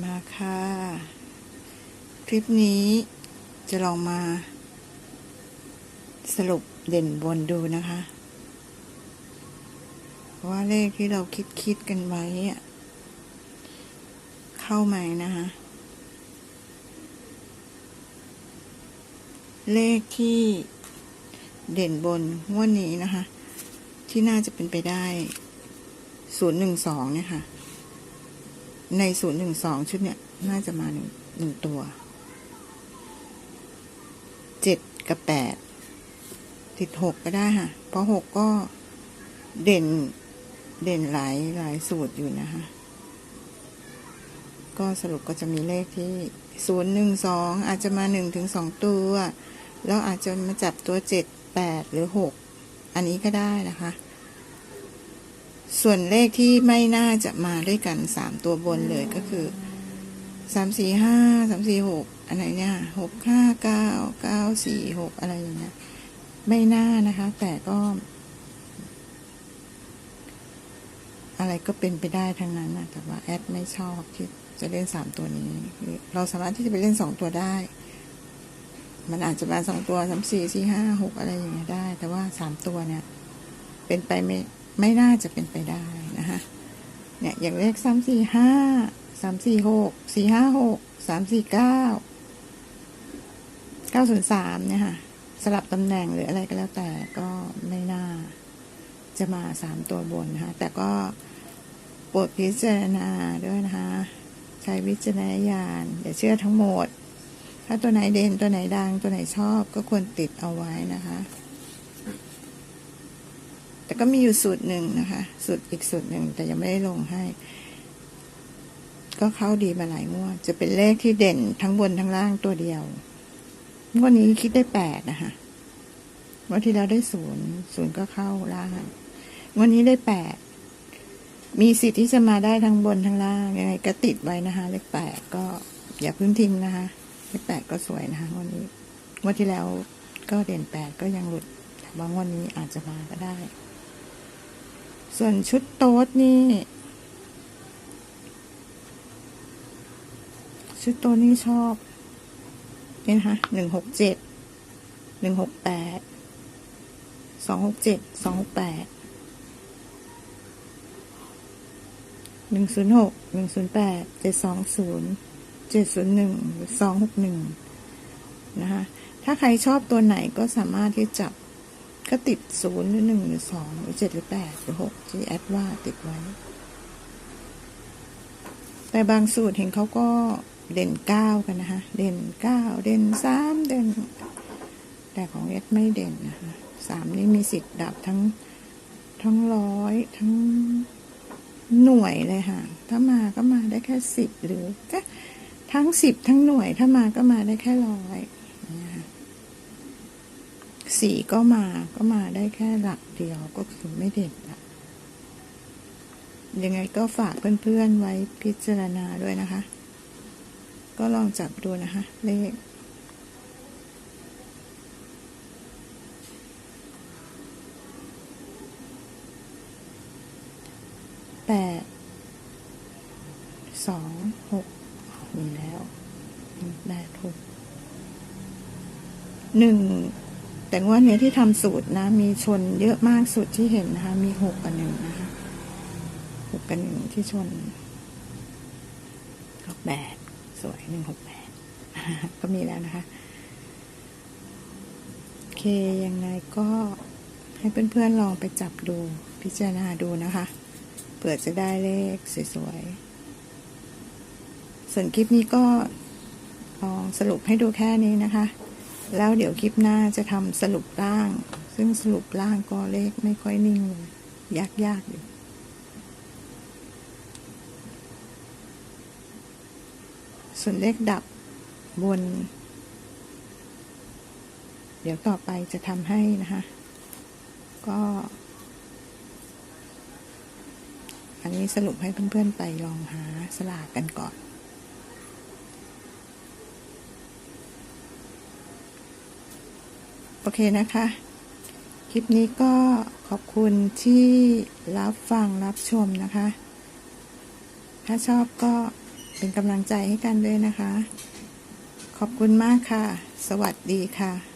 มาค่ะ คลิปนี้จะลองมา สรุปเด่นบนดูนะคะ ว่าเลขที่เราคิดคิดกันไว้เข้าไหมนะคะ เลขที่เด่นบนงวดนี้นะคะ ที่น่าจะเป็นไปได้ศูนย์หนึ่งสองเนี่ยค่ะ ในศูนย์หนึ่งสองชุดเนี่ย น่าจะมาหนึ่งหนึ่งตัวเจ็ดกับแปดติดหกก็ได้ค่ะ เพราะหกก็เด่นเด่นหลายหลายสูตรอยู่นะคะ ก็สรุปก็จะมีเลขที่ศูนย์หนึ่งสองอาจจะมาหนึ่งถึงสองตัว แล้วอาจจะมาจับตัวเจ็ดแปดหรือหกอันนี้ก็ได้นะคะ ส่วนเลขที่ไม่น่าจะมาด้วยกันสามตัวบนเลยก็คือสามสี่ห้าสามสี่หกอะไรเนี่ยหกห้าเก้าเก้าสี่หกอะไรอย่างเงี้ยไม่น่านะคะ แต่ก็ อะไรก็เป็นไปได้ทั้งนั้นนะแต่ว่าแอดไม่ชอบที่จะเล่นสามตัวนี้ เราสามารถที่จะไปเล่นสองตัวได้ มันอาจจะมาสองตัวสามสี่สี่ห้าหกอะไรอย่างเงี้ยได้ แต่ว่าสามตัวเนี่ย เป็นไปไม่ ไม่น่าจะเป็นไปได้นะคะเนี่ยอย่างเลขสามสี่ห้าสามสี่หกสี่ห้าหกสามสี่เก้าเก้าศูนย์สามเนี่ยค่ะ สลับตำแหน่งหรืออะไรก็แล้วแต่ก็ไม่น่าจะมาสามตัวบนนะคะแต่ก็โปรดพิจารณาด้วยนะคะใช้วิจารณญาณอย่าเชื่อทั้งหมด ถ้าตัวไหนเด่นตัวไหนดังตัวไหนชอบก็ควรติดเอาไว้นะคะ ก็มีอยู่สูตรหนึ่งนะคะ สูตรอีกสูตรหนึ่งแต่ยังไม่ได้ลงให้ ก็เข้าดีมาหลายงวด จะเป็นเลขที่เด่นทั้งบนทั้งล่างตัวเดียวงวดนี้คิดได้แปดนะคะงวดที่แล้วได้ศูนย์ศูนย์ก็เข้าล่างงวดนี้ได้แปดมีสิทธิ์ที่จะมาได้ทั้งบนทั้งล่างยังไงก็ติดไว้นะคะ เลขแปดก็อย่าพึ่งทิ้งนะคะเลขแปดก็สวยนะคะงวดนี้งวดที่แล้วก็เด่นแปดก็ยังหลุดแต่ว่างวดนี้อาจจะมาก็ได้ ส่วนชุดโต๊ดนี่ ชุดโต๊ดนี่ชอบนี่นะคะหนึ่งหกเจ็ดหนึ่งหกแปดสองหกเจ็ดสองหกแปดหนึ่งศูนย์หกหนึ่งศูนย์แปดเจ็ดสองศูนย์เจ็ดศูนย์หนึ่งสองหกหนึ่งนะคะถ้าใครชอบตัวไหนก็สามารถที่จับ ก็ติดศูนย์หรือหนึ่งหรือสองหรือเจ็ดหรือแปดหรือหกที่แอดว่าติดไว้ แต่บางสูตรเห็นเขาก็เด่นเก้ากันนะคะ เด่นเก้าเด่นสามเด่น แต่ของเอสไม่เด่นนะคะสามนี่มีสิทธิ์ดับทั้งทั้งร้อยทั้งหน่วยเลยค่ะ ถ้ามาก็มาได้แค่สิบหรือก็ทั้งสิบทั้งหน่วย ถ้ามาก็มาได้แค่ร้อย สี่ก็มาก็มาได้แค่หลักเดียวก็คือไม่เด่นละยังไงก็ฝากเพื่อนๆไว้พิจารณาด้วยนะคะ ก็ลองจับดูนะคะ เลขแปดสองหกมีแล้วแปดหกหนึ่ง แต่งว่าเนี้ยที่ทำสูตรนะ มีชนเยอะมากสุดที่เห็นนะคะ มีหกกับหนึ่งนะคะหกกับหนึ่งที่ชนหกแปดสวยหนึ่งหกแปดก็มีแล้วนะคะโอเคยังไงก็ให้เพื่อนๆลองไปจับดูพิจารณาดูนะคะเผื่อจะได้เลขสวยๆส่วนคลิปนี้ก็ลองสรุปให้ดูแค่นี้นะคะ แล้วเดี๋ยวคลิปหน้าจะทำสรุปล่าง ซึ่งสรุปล่างก็เลขไม่ค่อยนิ่งเลยยากๆอยู่ส่วนเลขดับบน เดี๋ยวต่อไปจะทำให้นะคะ ก็ อันนี้สรุปให้เพื่อนๆไปลองหาสลากกันก่อน โอเคนะคะ คลิปนี้ก็ขอบคุณที่รับฟังรับชมนะคะ ถ้าชอบก็เป็นกำลังใจให้กันด้วยนะคะ ขอบคุณมากค่ะ สวัสดีค่ะ